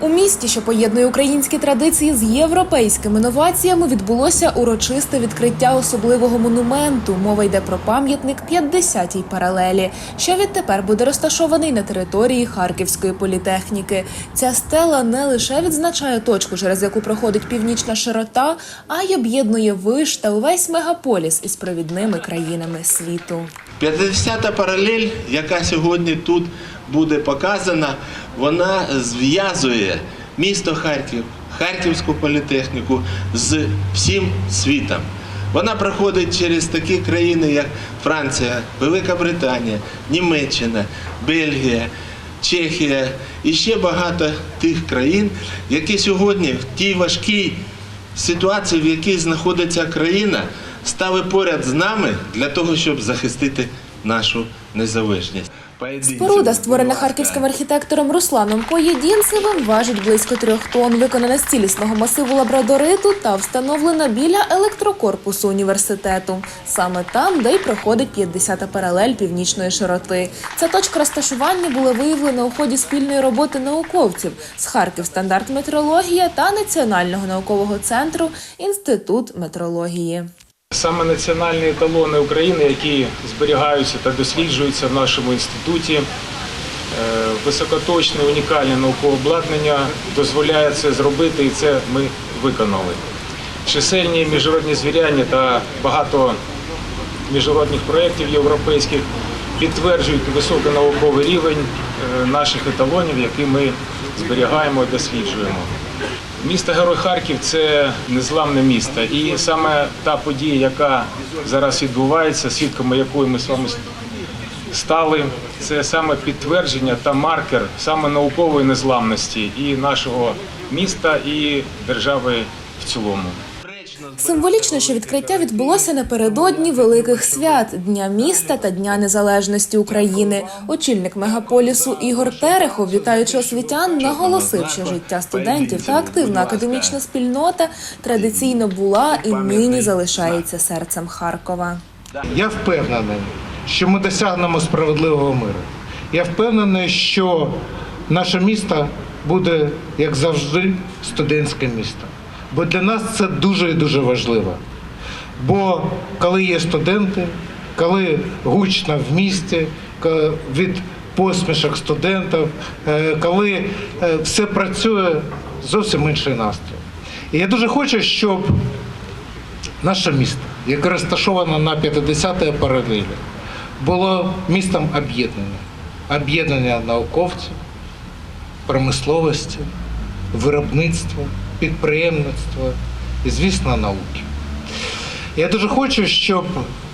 У місті, що поєднує українські традиції з європейськими новаціями, відбулося урочисте відкриття особливого монументу. Мова йде про пам'ятник 50-й паралелі, що відтепер буде розташований на території Харківської політехніки. Ця стела не лише відзначає точку, через яку проходить північна широта, а й об'єднує виш та увесь мегаполіс із провідними країнами світу. 50-та паралель, яка сьогодні тут буде показана, вона зв'язує місто Харків, Харківську політехніку з всім світом. Вона проходить через такі країни, як Франція, Велика Британія, Німеччина, Бельгія, Чехія і ще багато тих країн, які сьогодні в тій важкій ситуації, в якій знаходиться країна, стали поряд з нами для того, щоб захистити нашу незалежність. Споруда, створена харківським архітектором Русланом Поєдінцевим, важить близько трьох тонн, виконана з цілісного масиву лабрадориту та встановлена біля електрокорпусу університету. Саме там, де й проходить 50-та паралель північної широти. Ця точка розташування була виявлена у ході спільної роботи науковців з Харків стандарт метрологія та Національного наукового центру Інститут метрології. Саме національні еталони України, які зберігаються та досліджуються в нашому інституті, е, високоточне унікальне наукове обладнання дозволяє це зробити, і це ми виконали. Чисельні міжнародні звіряння та багато міжнародних проєктів європейських підтверджують високий науковий рівень е, наших еталонів, які ми зберігаємо і досліджуємо. Місто Герой Харків це незламне місто. І саме та подія, яка зараз відбувається, свідками якої ми з вами стали, це саме підтвердження та маркер саме наукової незламності і нашого міста, і держави в цілому. Символічно, що відкриття відбулося напередодні великих свят Дня міста та Дня Незалежності України. Очільник мегаполісу Ігор Терехов, вітаючи освітян, наголосив, що життя студентів та активна академічна спільнота традиційно була і нині залишається серцем Харкова. Я впевнений, що ми досягнемо справедливого миру. Я впевнений, що наше місто буде, як завжди, студентське місто. Бо для нас це дуже і дуже важливо. Бо коли є студенти, коли гучно в місті, від посмішок студентів, е, коли е, все працює, зовсім інший настрій. І я дуже хочу, щоб наше місто, яке розташоване на 50-й паралелі, було містом об'єднання. Об'єднання науковців, промисловості, виробництва, підприємництва і, звісно, науки. Я дуже хочу, щоб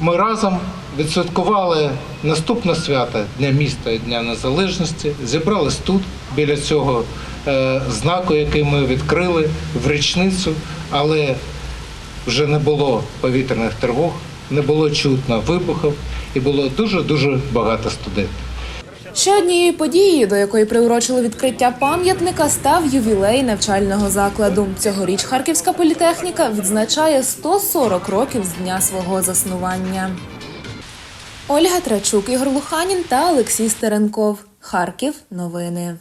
ми разом відсвяткували наступне свято Дня міста і Дня Незалежності, зібрались тут, біля цього е, знаку, який ми відкрили в річницю, але вже не було повітряних тривог, не було чутно вибухів і було дуже-дуже багато студентів. Ще однією подією, до якої приурочили відкриття пам'ятника, став ювілей навчального закладу. Цьогоріч Харківська політехніка відзначає 140 років з дня свого заснування. Ольга Трачук, Ігор Луханін та Олексій Стеренков. Харків. Новини.